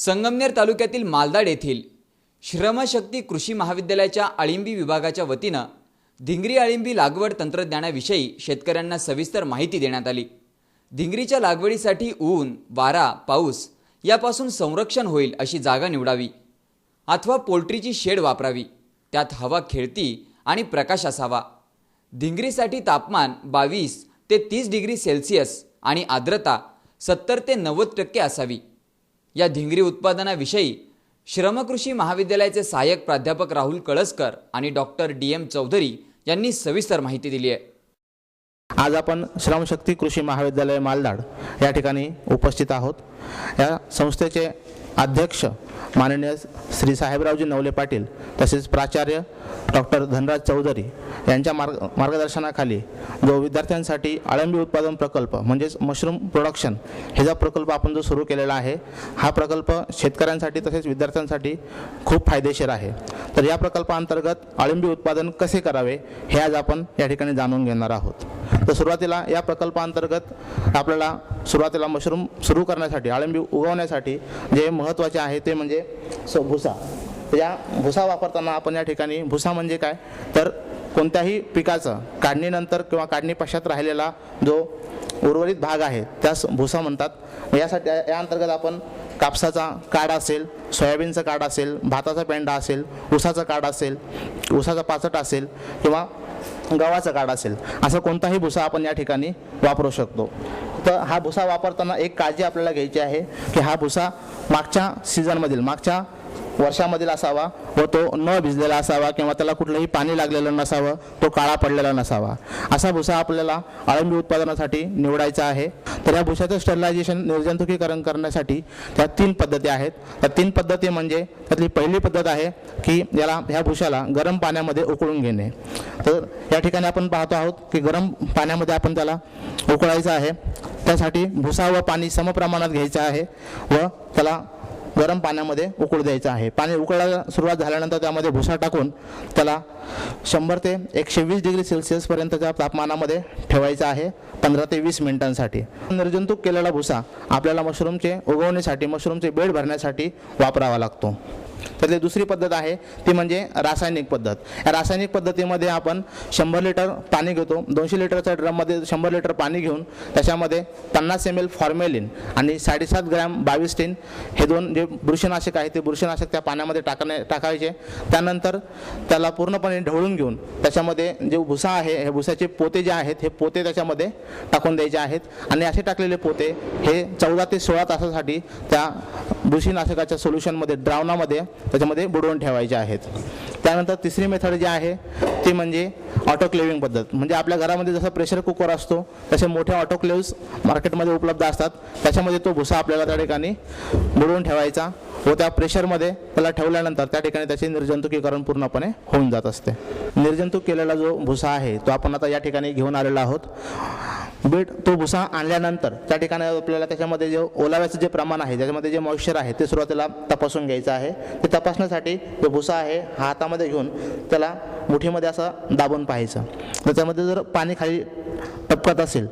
संगमनेर तालुक्यातील मालदाड येथील श्रमशक्ती कृषी महाविद्यालयाच्या अळिंबी विभागाच्या वतीनं धिंगरी अळिंबी लागवड तंत्रज्ञानाविषयी शेतकऱ्यांना सविस्तर माहिती देण्यात आली. धिंगरीच्या लागवडीसाठी ऊन वारा पाऊस यापासून संरक्षण होईल अशी जागा निवडावी अथवा पोल्ट्रीची शेड वापरावी. त्यात हवा खेळती आणि प्रकाश असावा. धिंगरीसाठी तापमान बावीस ते तीस डिग्री सेल्सिअस आणि आर्द्रता सत्तर ते नव्वद टक्के असावी. या धिंगरी उत्पादनाविषयी श्रमकृषी महाविद्यालयाचे सहाय्यक प्राध्यापक राहुल कळसकर आणि डॉक्टर डी एम चौधरी यांनी सविस्तर माहिती दिली आहे. आज आपण श्रमशक्ती कृषी महाविद्यालय मालदाड या ठिकाणी उपस्थित आहोत. या संस्थेचे अध्यक्ष माननीय श्री साहेबरावजी नवले पाटील तसेच प्राचार्य डॉक्टर धनराज चौधरी यांच्या मार्ग मार्गदर्शनाखाली जो विद्यार्थ्यांसाठी अळंबी उत्पादन प्रकल्प म्हणजेच मशरूम प्रोडक्शन हे जो प्रकल्प आपण जो सुरू केलेला आहे हा प्रकल्प शेतकऱ्यांसाठी तसेच विद्यार्थ्यांसाठी खूप फायदेशीर आहे. तर या प्रकल्पाअंतर्गत अळंबी उत्पादन कसे करावे हे आज आपण या ठिकाणी जाणून घेणार आहोत. तर सुरुवातीला या प्रकल्पांतर्गत आपल्याला सुरुवातीला मशरूम सुरू करण्यासाठी अळंबी उगवण्यासाठी जे महत्त्वाचे आहे ते म्हणजे स भुसा. या भुसा वापरताना आपण या ठिकाणी भुसा म्हणजे काय? तर कोणत्याही पिकाचं काढणीनंतर किंवा काढणी पश्चात राहिलेला जो उर्वरित भाग आहे त्यास भुसा म्हणतात. यासाठी या अंतर्गत आपण कापसाचा काढ असेल सोयाबीनचा काढ असेल भाताचा पेंडा असेल ऊसाचा काढ असेल ऊसाचा पाचट असेल किंवा गव्हाचा काढ असेल असा कोणताही भुसा आपण या ठिकाणी वापरू शकतो. तर हा भुसा वापरताना एक काळजी आपल्याला घ्यायची आहे की हा भुसा मागच्या सीझनमधील मागच्या वर्षामधील असावा व तो न भिजलेला असावा किंवा त्याला कुठलंही पाणी लागलेलं नसावं तो काळा पडलेला नसावा. असा भुसा आपल्याला अळंबी उत्पादनासाठी निवडायचा आहे. तर या भुसाचं स्टरलायझेशन निर्जंतुकीकरण करण्यासाठी त्या तीन पद्धती आहेत. त्या तीन पद्धती म्हणजे त्यातली पहिली पद्धत आहे की याला ह्या भुशाला गरम पाण्यामध्ये उकळून घेणे. तर या ठिकाणी आपण पाहतो आहोत की गरम पाण्यामध्ये आपण त्याला उकळायचं आहे. त्यासाठी भुसा व पाणी समप्रमाणात घ्यायचं आहे व त्याला गरम पाण्यामध्ये उकळू द्यायचं आहे. पाणी उकळायला सुरुवात झाल्यानंतर त्यामध्ये भुसा टाकून त्याला शंभर ते एकशे वीस डिग्री सेल्सिअसपर्यंतच्या तापमानामध्ये ठेवायचा आहे पंधरा ते वीस मिनिटांसाठी. निर्जंतुक केलेला भुसा आपल्याला मशरूमचे उगवण्यासाठी मशरूमचे बेड भरण्यासाठी वापरावा लागतो. त्यातली दुसरी पद्धत आहे ती म्हणजे रासायनिक पद्धत. या रासायनिक पद्धतीमध्ये आपण शंभर लिटर पाणी घेतो. दोनशे लिटरच्या ड्रममध्ये शंभर लिटर पाणी घेऊन त्याच्यामध्ये पन्नास एम एल फॉर्मेलिन आणि साडेसात ग्रॅम बावीस टीन हे दोन जे बुरशीनाशक आहे ते बुरशीनाशक त्या पाण्यामध्ये टाकणे टाकायचे. त्यानंतर त्याला पूर्णपणे ढवळून घेऊन त्याच्यामध्ये जे भुसा आहे हे भुसाचे पोते जे आहेत हे पोते त्याच्यामध्ये टाकून द्यायचे आहेत. आणि असे टाकलेले पोते हे चौदा ते सोळा तासासाठी त्या बुरशीनाशकाच्या सोल्युशनमध्ये द्रावणामध्ये त्याच्यामध्ये बुडवून ठेवायचे आहेत. त्यानंतर तिसरी मेथड जी आहे ती म्हणजे ऑटोक्लेविंग पद्धत. म्हणजे आपल्या घरामध्ये जसं प्रेशर कुकर असतो तसे मोठे ऑटोक्लेव्स मार्केटमध्ये उपलब्ध असतात. त्याच्यामध्ये तो भुसा आपल्याला त्या ठिकाणी बुडवून ठेवायचा. व त्या प्रेशरमध्ये त्याला ठेवल्यानंतर त्या ठिकाणी त्याचे निर्जंतुकीकरण पूर्णपणे होऊन जात असते. निर्जंतुक केलेला जो भुसा आहे तो आपण आता या ठिकाणी घेऊन आलेला आहोत. बीट तो भुसा आणल्यानंतर त्या ठिकाणी आपल्याला त्याच्यामध्ये जे ओलाव्याचं जे प्रमाण आहे त्याच्यामध्ये जे मॉइश्चर आहे ते सुरुवातीला तपासून घ्यायचं आहे. ते तपासण्यासाठी जो भुसा आहे हा हातामध्ये घेऊन त्याला मुठीमध्ये असं दाबून पाहायचं. त्याच्यामध्ये जर पाणी खाली टपकत असेल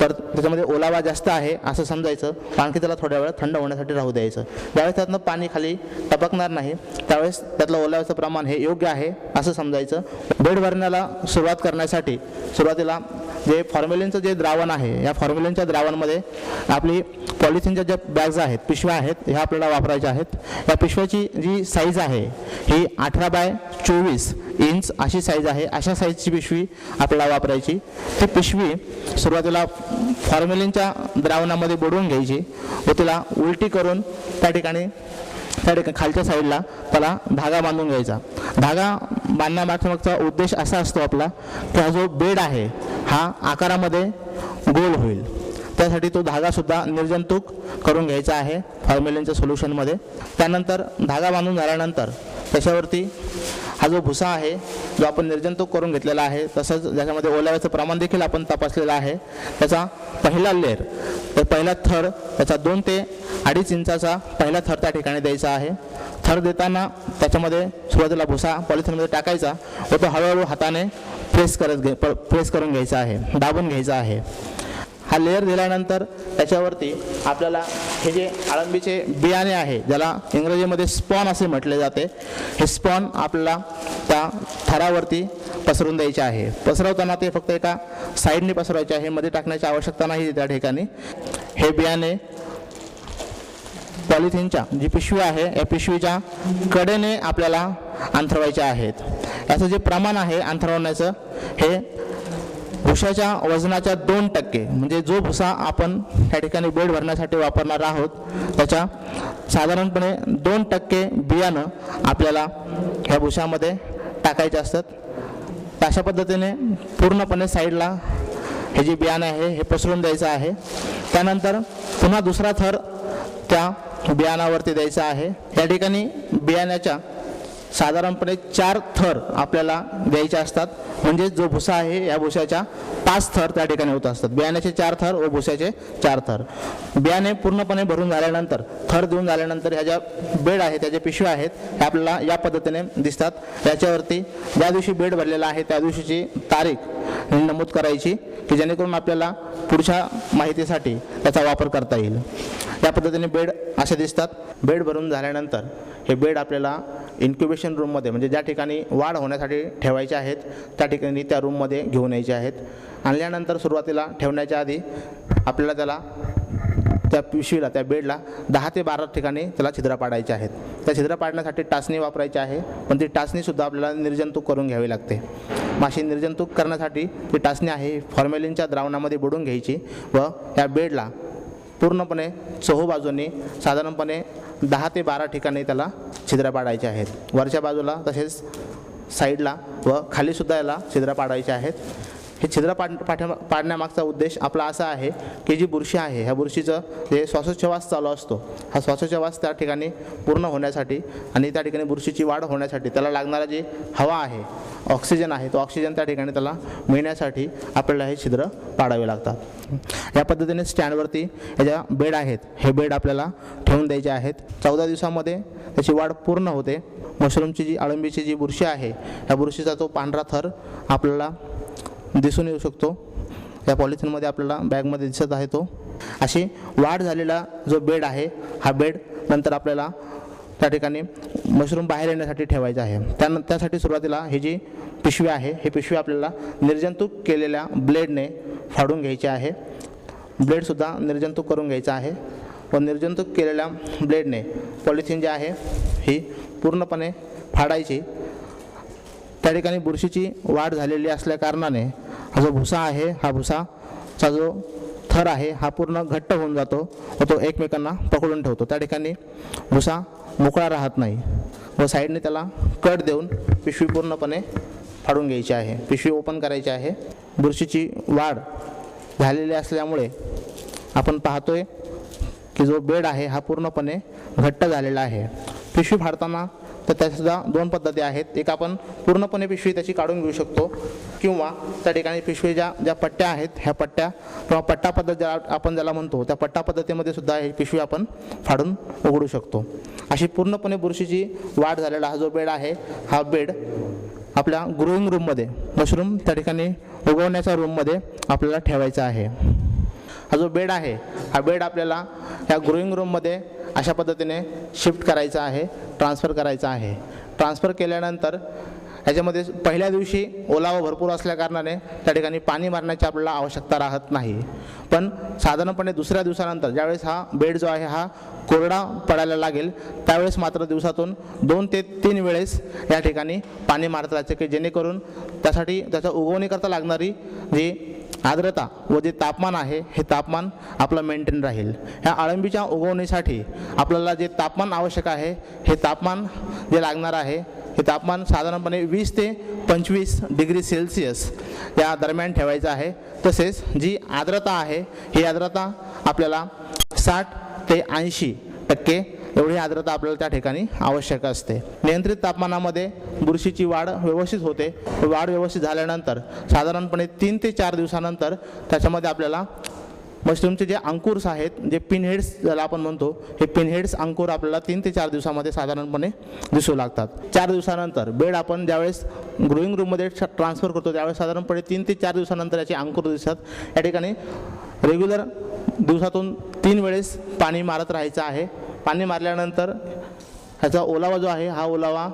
तर त्याच्यामध्ये ओलावा जास्त आहे असं समजायचं. आणखी त्याला थोड्या वेळ थंड होण्यासाठी राहू द्यायचं. ज्यावेळेस त्यातनं पाणी खाली टपकणार नाही त्यावेळेस त्यातलं ओलाव्याचं प्रमाण हे योग्य आहे असं समजायचं. बेड भरण्याला सुरुवात करण्यासाठी सुरुवातीला जे फॉर्मेलिनचं जे द्रावण आहे या फॉर्मेलिनच्या द्रावणामध्ये आपली पॉलिथिनच्या ज्या बॅग्ज आहेत पिशव्या आहेत ह्या आपल्याला वापरायच्या आहेत. या पिशव्याची जी साईज आहे ही अठरा बाय चोवीस इंच अशी साईज आहे. अशा साईजची पिशवी आपल्याला वापरायची. ती पिशवी सुरुवातीला फॉर्मेलिनच्या द्रावणामध्ये बुडवून घ्यायची व तिला उलटी करून त्या ठिकाणी त्या ठिकाणी खालच्या साईडला त्याला धागा बांधून घ्यायचा. धागा बांधण्यामागचा उद्देश असा असतो आपला की हा जो बेड आहे हा आकारामध्ये गोल होईल. त्यासाठी तो धागासुद्धा निर्जंतुक करून घ्यायचा आहे फॉर्मेलिनच्या सोल्युशनमध्ये. त्यानंतर धागा बांधून झाल्यानंतर त्याच्यावरती हा जो भुसा आहे जो आपण निर्जंतुक करून घेतलेला आहे तसंच ज्याच्यामध्ये ओलाव्याचं प्रमाण देखील आपण तपासलेलं आहे त्याचा पहिला लेअर तर पहिला थर त्याचा दोन ते अडीच इंचाचा पहिला थर त्या ठिकाणी द्यायचा आहे. थर देताना त्याच्यामध्ये सुरुवातीला भुसा पॉलिथिनमध्ये टाकायचा व तो हळूहळू हाताने प्रेस करत घे प्रेस करून घ्यायचा आहे दाबून घ्यायचा आहे. हा लेअर दिल्यानंतर त्याच्यावरती आपल्याला हे जे अळंबीचे बियाणे आहे ज्याला इंग्रजीमध्ये स्पॉन असे म्हटले जाते हे स्पॉन आपल्याला त्या थरावरती पसरून द्यायचे आहे. पसरवताना ते फक्त एका साईडने पसरवायचे आहे मध्ये टाकण्याची आवश्यकता नाही त्या ठिकाणी. हे बियाणे पॉलिथिनच्या जी पिशवी आहे या पिशवीच्या कडेने आपल्याला अंथरवायचे आहेत. याचं जे प्रमाण आहे अंथरवण्याचं हे भुशाच्या वजनाच्या दोन टक्के म्हणजे जो भुसा आपण त्या ठिकाणी बेड भरण्यासाठी वापरणार आहोत त्याच्या साधारणपणे दोन टक्के बियाणं आपल्याला ह्या भुशामध्ये टाकायचे असतात. तर अशा पद्धतीने पूर्णपणे साईडला हे जे बियाणं आहे हे पसरून द्यायचं आहे. त्यानंतर पुन्हा दुसरा थर त्या बियाणावरती द्यायचा आहे. या ठिकाणी बियाण्याच्या साधारणपणे चार थर आपल्याला द्यायचे असतात. म्हणजे जो भुसा आहे या भुसाच्या पाच थर त्या ठिकाणी होत असतात. बियाण्याचे चार थर व भुसाचे चार थर. बियाणे पूर्णपणे भरून झाल्यानंतर थर देऊन झाल्यानंतर ह्या ज्या बेड आहे त्या ज्या पिशव्या आहेत ह्या आपल्याला या पद्धतीने दिसतात. याच्यावरती ज्या दिवशी बेड भरलेला आहे त्या दिवशीची तारीख नमूद करायची की जेणेकरून आपल्याला पुढच्या माहितीसाठी त्याचा वापर करता येईल. या पद्धतीने बेड असे दिसतात. बेड भरून झाल्यानंतर हे बेड आपल्याला इन्क्युबेशन रूममध्ये म्हणजे ज्या ठिकाणी वाढ होण्यासाठी ठेवायचे आहेत त्या ठिकाणी त्या रूममध्ये घेऊन यायचे आहेत. आणल्यानंतर सुरुवातीला ठेवण्याच्या आधी आपल्याला त्याला त्या पिशवीला त्या बेडला दहा ते बारा ठिकाणी त्याला छिद्र पाडायचे आहेत. त्या छिद्र पाडण्यासाठी टाचणी वापरायची आहे पण ती टाचणीसुद्धा आपल्याला निर्जंतुक करून घ्यावी लागते. माशी निर्जंतुक करण्यासाठी ती टाचणी आहे फॉर्मेलिनच्या द्रावणामध्ये बुडून घ्यायची व त्या बेडला पूर्णपणे चहू बाजूंनी साधारणपणे दहा ते बारा ठिकाणी त्याला छिद्र पाडायचे आहेत. वरच्या बाजूला तसेच साईडला व खालीसुद्धा याला छिद्र पाडायचे आहेत. हे छिद्र पाड पाठ्या पाडण्यामागचा उद्देश आपला असा आहे की जी बुरशी आहे ह्या बुरशीचं जे श्वासोच्छवास चालू असतो हा श्वासोच्छवास त्या ठिकाणी पूर्ण होण्यासाठी आणि त्या ठिकाणी बुरशीची वाढ होण्यासाठी त्याला लागणारा जी हवा आहे ऑक्सिजन आहे तो ऑक्सिजन त्या ठिकाणी त्याला मिळण्यासाठी आपल्याला हे छिद्र पाडावे लागतात. या पद्धतीने स्टँडवरती या ज्या बेड आहेत हे बेड आपल्याला ठेवून द्यायचे आहेत. चौदा दिवसामध्ये त्याची वाढ पूर्ण होते. मशरूमची जी अळंबीची जी बुरशी आहे या बुरशीचा तो पांढरा थर आपल्याला दिसून येऊ शकतो. या पॉलिथिनमध्ये आपल्याला बॅगमध्ये दिसत आहे तो. अशी वाढ झालेला जो बेड आहे हा बेड नंतर आपल्याला त्या ठिकाणी मशरूम बाहेर येण्यासाठी ठेवायचा आहे. त्यानं त्यासाठी सुरुवातीला ही जी पिशवी आहे ही पिशवी आपल्याला निर्जंतुक केलेल्या ब्लेडने फाडून घ्यायची आहे. ब्लेडसुद्धा निर्जंतुक करून घ्यायचा आहे. व निर्जंतुक केलेल्या ब्लेडने पॉलिथिन जी आहे ही पूर्णपणे फाडायची. त्या ठिकाणी बुरशीची वाढ झालेली असल्या कारणाने हा जो भुसा आहे हा भुसाचा जो थर आहे हा पूर्ण घट्ट होऊन जातो व तो एकमेकांना पकडून ठेवतो. त्या ठिकाणी भुसा मोकळा राहत नाही व साईडने त्याला कट देऊन पिशवी पूर्णपणे फाडून घ्यायची आहे. पिशवी ओपन करायची आहे. बुरशीची वाढ झालेली असल्यामुळे आपण पाहतोय की जो बेड आहे हा पूर्णपणे घट्ट झालेला आहे. पिशवी फाडताना तर त्यासुद्धा दोन पद्धती आहेत. एक आपण पूर्णपणे पिशवी त्याची काढून घेऊ शकतो किंवा त्या ठिकाणी पिशवी ज्या ज्या पट्ट्या आहेत ह्या पट्ट्या किंवा पट्टा पद्धत ज्या आपण ज्याला म्हणतो त्या पट्टा पद्धतीमध्ये सुद्धा ही पिशवी आपण फाडून उघडू शकतो. अशी पूर्णपणे बुरशीची वाढ झालेला हा जो बेड आहे हा बेड आपल्या ग्रोईंग रूममध्ये मशरूम त्या ठिकाणी उगवण्याच्या रूममध्ये आपल्याला ठेवायचा आहे. हा जो बेड आहे हा बेड आपल्याला ह्या ग्रोईंग रूममध्ये अशा पद्धतीने शिफ्ट करायचं आहे ट्रान्सफर करायचा आहे. ट्रान्सफर केल्यानंतर ह्याच्यामध्ये पहिल्या दिवशी ओलावा भरपूर असल्याकारणाने त्या ठिकाणी पाणी मारण्याची आपल्याला आवश्यकता राहत नाही. पण साधारणपणे दुसऱ्या दिवसानंतर ज्यावेळेस हा बेड जो आहे हा कोरडा पडायला लागेल त्यावेळेस मात्र दिवसातून दोन ते तीन वेळेस या ठिकाणी पाणी मारत राहायचं की जेणेकरून त्यासाठी त्याचा उगवणीकरता लागणारी जी आर्द्रता व जे तापमान आहे हे तापमान आपलं मेंटेन राहील. ह्या अळंबीच्या उगवणीसाठी आपल्याला जे तापमान आवश्यक आहे हे तापमान जे लागणार आहे हे तापमान साधारणपणे वीस ते पंचवीस डिग्री सेल्सिअस या दरम्यान ठेवायचं आहे. तसेच जी आर्द्रता आहे ही आर्द्रता आपल्याला साठ ते ऐंशी टक्के एवढी आर्द्रता आपल्याला त्या ठिकाणी आवश्यक असते. नियंत्रित तापमानामध्ये बुरशीची वाढ व्यवस्थित होते. वाढ व्यवस्थित झाल्यानंतर साधारणपणे तीन ते चार दिवसानंतर त्याच्यामध्ये आपल्याला मशरूमचे जे अंकुर्स आहेत जे पिनहेड्स ज्याला आपण म्हणतो हे पिनहेड्स अंकुर आपल्याला तीन ते चार दिवसामध्ये साधारणपणे दिसू लागतात. चार दिवसानंतर बेड आपण ज्यावेळेस ग्रोईंग रूममध्ये ट्रान्सफर करतो त्यावेळेस साधारणपणे तीन ते चार दिवसानंतर याचे अंकुर दिसतात. या ठिकाणी रेग्युलर दिवसातून तीन वेळेस पाणी मारत राहायचं आहे. पाणी मारल्यानंतर ह्याचा ओलावा जो आहे हा ओलावा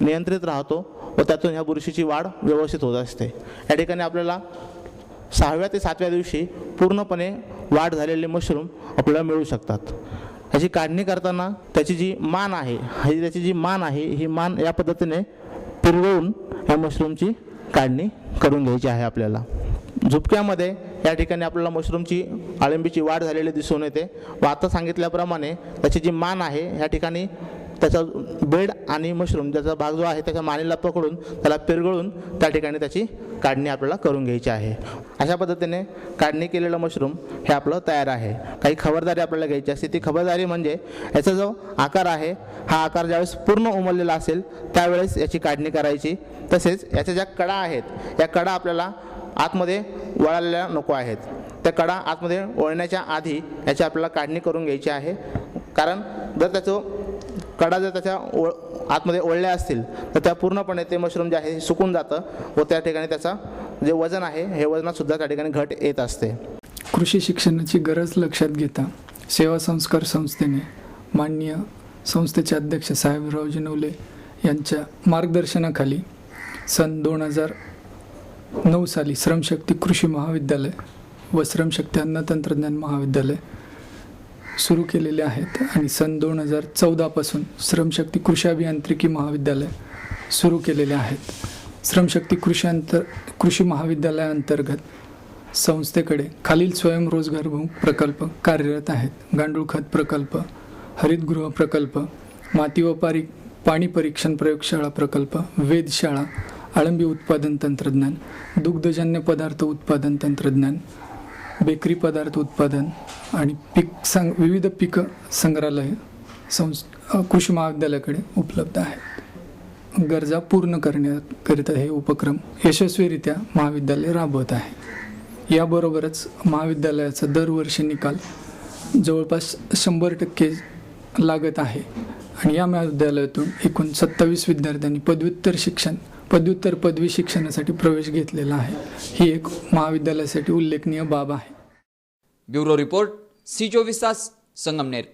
नियंत्रित राहतो व त्यातून ह्या बुरशीची वाढ व्यवस्थित होत असते. या ठिकाणी आपल्याला सहाव्या ते सातव्या दिवशी पूर्णपणे वाढ झालेले मशरूम आपल्याला मिळू शकतात. ह्याची काढणी करताना त्याची जी मान आहे ही त्याची जी मान आहे ही मान या पद्धतीने पिरवळून या मशरूमची काढणी करून घ्यायची आहे आपल्याला. झुपक्यामध्ये या ठिकाणी आपल्याला मशरूमची अळंबीची वाढ झालेली दिसून येते. व आता सांगितल्याप्रमाणे त्याची जी मान आहे या ठिकाणी त्याचा बेड आणि मशरूम ज्याचा भाग जो आहे त्याच्या मानेला पकडून त्याला पिरगळून त्या ठिकाणी त्याची काढणी आपल्याला करून घ्यायची आहे. अशा पद्धतीने काढणी केलेलं मशरूम हे आपलं तयार आहे. काही खबरदारी आपल्याला घ्यायची असते. ती खबरदारी म्हणजे याचा जो आकार आहे हा आकार ज्यावेळेस पूर्ण उमललेला असेल त्यावेळेस याची काढणी करायची. तसेच याच्या ज्या कडा आहेत या कडा आपल्याला आतमध्ये वळालेल्या नको आहेत. त्या कडा आतमध्ये वळण्याच्या आधी याची आपल्याला काढणी करून घ्यायची आहे. कारण जर त्याचं कडा जर त्याच्या ओळ आतमध्ये ओळल्या असतील तर त्या पूर्णपणे ते मशरूम जे आहे हे सुकून जातं व त्या ठिकाणी त्याचा जे वजन आहे हे वजनातसुद्धा त्या ठिकाणी घट येत असते. कृषी शिक्षणाची गरज लक्षात घेता सेवा संस्कार संस्थेने माननीय संस्थेचे अध्यक्ष साहेबरावजी नवले यांच्या मार्गदर्शनाखाली सन दोन हजार नऊ साली श्रमशक्ती कृषी महाविद्यालय व श्रमशक्ती अन्न तंत्रज्ञान महाविद्यालय सुरू केलेले आहेत आणि सन दोन हजार चौदापासून श्रमशक्ती कृषी अभियांत्रिकी महाविद्यालय सुरू केलेले आहेत. श्रमशक्ती कृषी अंतर कृषी महाविद्यालयाअंतर्गत संस्थेकडे खालील स्वयंरोजगारभिमुख प्रकल्प कार्यरत आहेत. गांडूळ खत प्रकल्प हरितगृह प्रकल्प माती व पारी पाणी परीक्षण प्रयोगशाळा प्रकल्प वेधशाळा आळंबी उत्पादन तंत्रज्ञान दुग्धजन्य पदार्थ उत्पादन तंत्रज्ञान बेकरी पदार्थ उत्पादन आणि पीक संग विविध पीक संग्रहालय संस् कृषी महाविद्यालयाकडे उपलब्ध आहेत. गरजा पूर्ण करण्याकरिता हे उपक्रम यशस्वीरित्या महाविद्यालय राबवत आहे. याबरोबरच महाविद्यालयाचा दरवर्षी निकाल जवळपास शंभर टक्के लागत आहे. आणि या महाविद्यालयातून एकूण सत्तावीस विद्यार्थ्यांनी पदव्युत्तर शिक्षण पदव्युत्तर पदवी शिक्षणासाठी प्रवेश घेतलेला आहे. ही एक महाविद्यालयासाठी उल्लेखनीय बाब आहे. ब्युरो रिपोर्ट सी चोवीस तास संगमनेर.